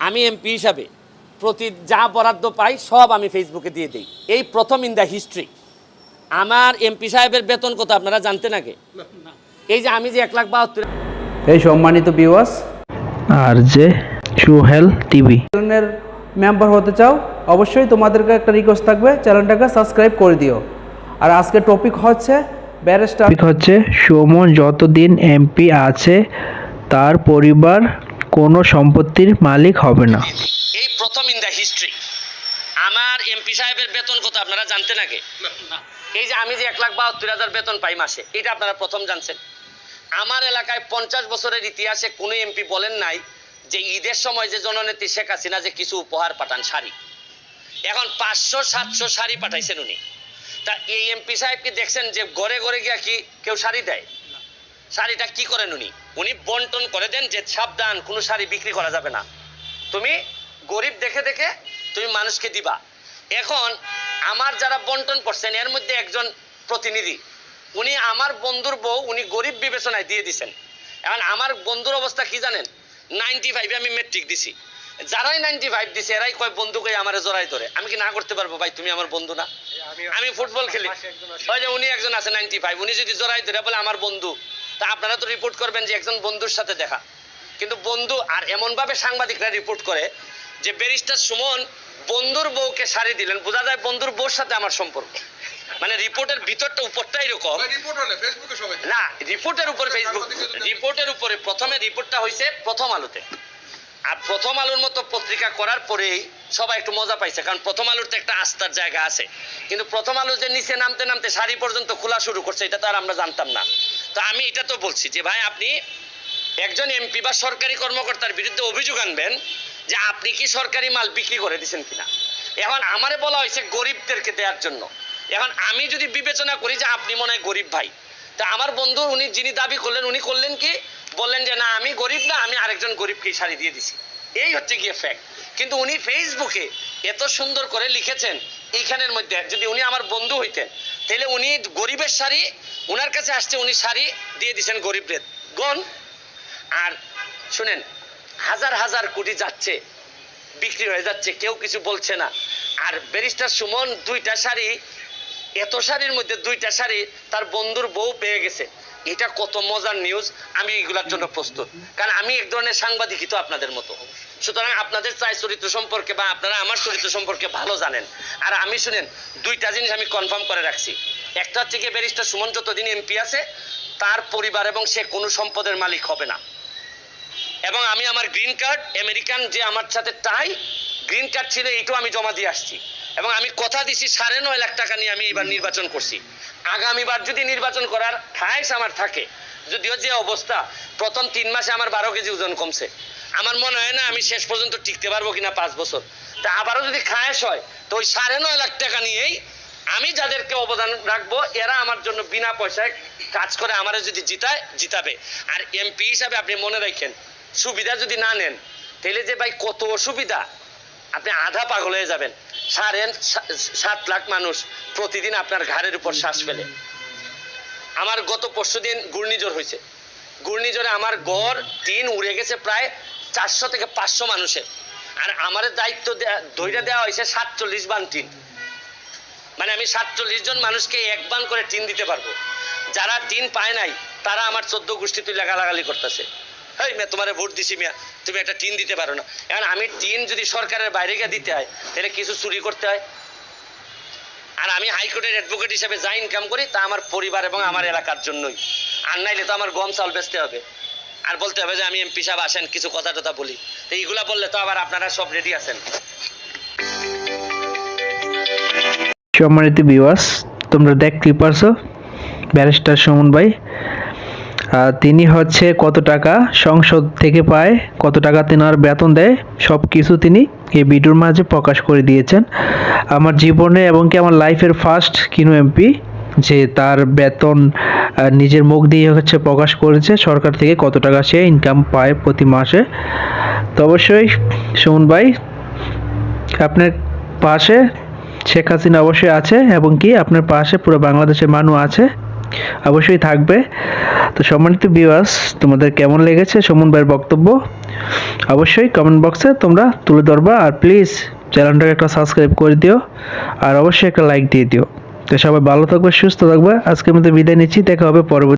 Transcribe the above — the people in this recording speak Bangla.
আমি এমপি হিসাবে প্রতি যা বরাদ্দ পাই সব আমি ফেসবুকে দিয়ে দিই। এই প্রথম ইন দ্য হিস্ট্রি আমার এমপি সাহেবের বেতন কত আপনারা জানতেন আগে? এই যে আমি যে এক লাখ বাহাত্তর এই সম্মানিত বিওয়াস আর যে সুহেল টিভি। চ্যানেলের মেম্বার হতে চাও অবশ্যই তোমাদেরকে একটা রিকোয়েস্ট থাকবে চ্যানেলটাকে সাবস্ক্রাইব করে দিও। আর আজকে টপিক হচ্ছে ব্যারিস্টার টপিক হচ্ছে সুমন যতদিন এমপি আছে তার পরিবার কোনো সম্পত্তির মালিক হবে না। এই প্রথম ইন দ্য হিস্ট্রি আমার এমপি সাহেবের বেতন কত, আপনারা জানতেন আগে? এই যে আমি যে এক লাখ বাহাত্তর হাজার বেতন পাই মাসে, এটা আপনারা প্রথম জানছেন। আমার এলাকায় পঞ্চাশ বছরের ইতিহাসে কোনো এমপি বলেন নাই যে ঈদের সময় যে জননেত্রী শেখ হাসিনা যে কিছু উপহার পাঠান, শাড়ি। এখন পাঁচশো, সাতশো শাড়ি পাঠাইছেন উনি। তা এই এমপি সাহেব কি দেখছেন যে ঘরে ঘরে গিয়া কি কেউ শাড়ি দেয়? শাড়িটা কি করেন উনি? উনি বন্টন করে দেন যে সাবধান কোনো শাড়ি বিক্রি করা যাবে না। তুমি গরিব দেখে দেখে তুমি মানুষকে দিবা। এখন আমার যারা বন্টন করছেন এর মধ্যে একজন প্রতিনিধি উনি আমার বন্ধুর বউ উনি গরিব বিবেচনায় দিয়ে দিছেন। এখন আমার বন্ধুর অবস্থা কি জানেন? নাইনটি ফাইভে আমি মেট্রিক দিছি। যারাই নাইনটি ফাইভ দিছে এরাই কয় বন্ধু কই আমারে জড়াই ধরে। আমি কি না করতে পারব? ভাই তুমি আমার বন্ধু না? আমি ফুটবল খেলি। ওই যে উনি একজন আছে নাইনটি ফাইভ উনি যদি জড়াই ধরে বলে আমার বন্ধু। তা আপনারা তো রিপোর্ট করবেন যে একজন বন্ধুর সাথে দেখা। কিন্তু বন্ধু আর এমন ভাবে সাংবাদিকরা রিপোর্ট করে যে ব্যারিস্টার সুমন বন্ধুর বউকে শাড়ি দিলেন। বোঝা যায় বন্ধুর বউর সাথে আমার সম্পর্ক। মানে রিপোর্টের ভিতরটা উপরটা এরকম। না রিপোর্টের উপরে ফেসবুক রিপোর্টের উপরে প্রথমে রিপোর্টটা হয়েছে প্রথম আলোতে। আর প্রথম আলোর মতো পত্রিকা করার পরেই সবাই একটু মজা পাইছে কারণ প্রথম আলোর তো একটা আস্থার জায়গা আছে। কিন্তু প্রথম আলো যে নিচে নামতে নামতে শাড়ি পর্যন্ত খোলা শুরু করছে এটা তো আর আমরা জানতাম না। তো আমি এটা তো বলছি যে ভাই আপনি একজন এমপি বা সরকারি কর্মকর্তার বিরুদ্ধে অভিযোগ আনবেন যে আপনি কি সরকারি মাল বিক্রি করে দিছেন কিনা? এখন আমারে বলা হয়েছে গরিবদেরকে দেওয়ার জন্য। এখন আমি যদি বিবেচনা করি যে আপনি মনে হয় গরিব ভাই, তা আমার বন্ধু উনি যিনি দাবি করলেন, উনি করলেন কি? বললেন যে না, আমি গরিব না, আমি আরেকজন গরিবকে শাড়ি দিয়ে দিছি। এই হচ্ছে গিয়ে ফ্যাক্ট কিন্তু উনি ফেসবুকে এত সুন্দর করে লিখেছেন এইখানের মধ্যে, যদি উনি আমার বন্ধু হইতেন তাহলে উনি গরিবের শাড়ি, উনার কাছে আসছে উনি শাড়ি দিয়ে দিছেন গরিবদের। গন আর শুনেন, হাজার হাজার কোটি যাচ্ছে, বিক্রি হয়ে যাচ্ছে, কেউ কিছু বলছে না। আর ব্যারিস্টার সুমন দুইটা শাড়ি, এত শাড়ির মধ্যে দুইটা শাড়ি তার বন্ধুর বউ পেয়ে গেছে। এটা কত মজার নিউজ আমি এগুলার জন্য প্রস্তুত। কারণ আমি এক ধরনের সাংবাদিকই তো আপনাদের মতো। সুতরাং আপনাদের চাই চরিত্র সম্পর্কে বা আপনারা আমার চরিত্র সম্পর্কে ভালো জানেন। আর আমি শুনেন, দুইটা জিনিস আমি কনফার্ম করে রাখছি। একটা হচ্ছে কি ব্যারিস্টার সুমন যতদিন এমপি আছে, তার পরিবার এবং সে কোনো সম্পদের মালিক হবে না। এবং আমি আমার গ্রিন কার্ড আমেরিকান যে আমার সাথে টাই গ্রিন কার্ড ছিল, এইটাও আমি জমা দিয়ে আসছি। এবং আমি কথা দিছি সাড়ে নয় লাখ টাকা নিয়ে আমি এবার নির্বাচন করছি। আগামীবার যদি নির্বাচন করার খায়স আমার থাকে, যদিও যে অবস্থা, প্রথম তিন মাসে আমার বারো কেজি ওজন কমছে। আমার মনে হয় না আমি শেষ পর্যন্ত টিকতে পারব কিনা পাঁচ বছর। তা আবারও যদি খায়স হয়, তো ওই সাড়ে নয় লাখ টাকা নিয়েই আমি যাদেরকে অবদান রাখব, এরা আমার জন্য বিনা পয়সায় কাজ করে, আমারে যদি জিতায়, জিতাবে। আর এমপি হিসাবে আপনি মনে রাখেন, সুবিধা যদি না নেন, তাহলে যে ভাই কত অসুবিধা? আপনি আধা পাগল হয়ে যাবেন। সাড়ে সাত লাখ মানুষ প্রতিদিন আপনার ঘাড়ের উপর শ্বাস ফেলে। আমার গত পরশু দিন ঘূর্ণিঝড় হয়েছে। ঘূর্ণিঝড়ে আমার গড় টিন উড়ে গেছে প্রায় চারশো থেকে পাঁচশো মানুষের। আর আমার দায়িত্ব দেয়া- ধৈর্য দেওয়া হয়েছে সাতচল্লিশ বান টিন। মানে আমি সাতচল্লিশ জন মানুষকে এক বান করে টিন দিতে পারব। যারা টিন পায় নাই, তারা আমার চোদ্দ গোষ্ঠী তুই লাগালাগালি করতেছে। এই মেয়ে তোমার ভোট দিছি মিয়া। তুমি একটা টিন দিতে পারো না। এখন আমি টিন যদি সরকারের বাইরে গিয়ে দিতে হয় তাহলে কিছু চুরি করতে হয়। আর আমি হাইকোর্টের অ্যাডভোকেট হিসেবে যা ইনকাম করি তা আমার পরিবার এবং আমার এলাকার জন্যই। আর নাইলে তো আমার গম চাল বেচতে হবে। আর বলতে হবে যে আমি এমপি সাহেব আসেন কিছু কথা টথা বলি। তো এইগুলা বললে তো আবার আপনারা সব রেডি আছেন। সম্মানিত বিওয়াস তোমরা দেখতেই পারছ ব্যারিস্টার সুমন ভাই। তিনি হচ্ছে কত টাকা সংসদ থেকে পায়, কত টাকা তেনার বেতন দেয় সব কিছু তিনি এই ভিডিওর মাঝে প্রকাশ করে দিয়েছেন। আমার জীবনে এবং কি আমার লাইফের ফার্স্ট কিনু এমপি, যে তার বেতন নিজের মুখ দিয়ে হচ্ছে প্রকাশ করেছে, সরকার থেকে কত টাকা সে ইনকাম পায় প্রতি মাসে। তো অবশ্যই, সুমন ভাই, আপনার পাশে শেখ হাসিনা অবশ্যই আছে এবং কি আপনার পাশে পুরো বাংলাদেশের মানুষ আছে। অবশ্যই থাকবে। তো সম্মানিত বিওয়াস তোমাদের কেমন লেগেছে সুমন ভাইয়ের বক্তব্য? অবশ্যই কমেন্ট বক্সে তোমরা তুলে ধরবা আর প্লিজ চ্যানেলটাকে একটা সাবস্ক্রাইব করে দিও আর অবশ্যই একটা লাইক দিয়ে দিও। তো সবাই ভালো থাকবে, সুস্থ থাকবে। আজকের মধ্যে বিদায় নিচ্ছি, দেখা হবে পরবর্তী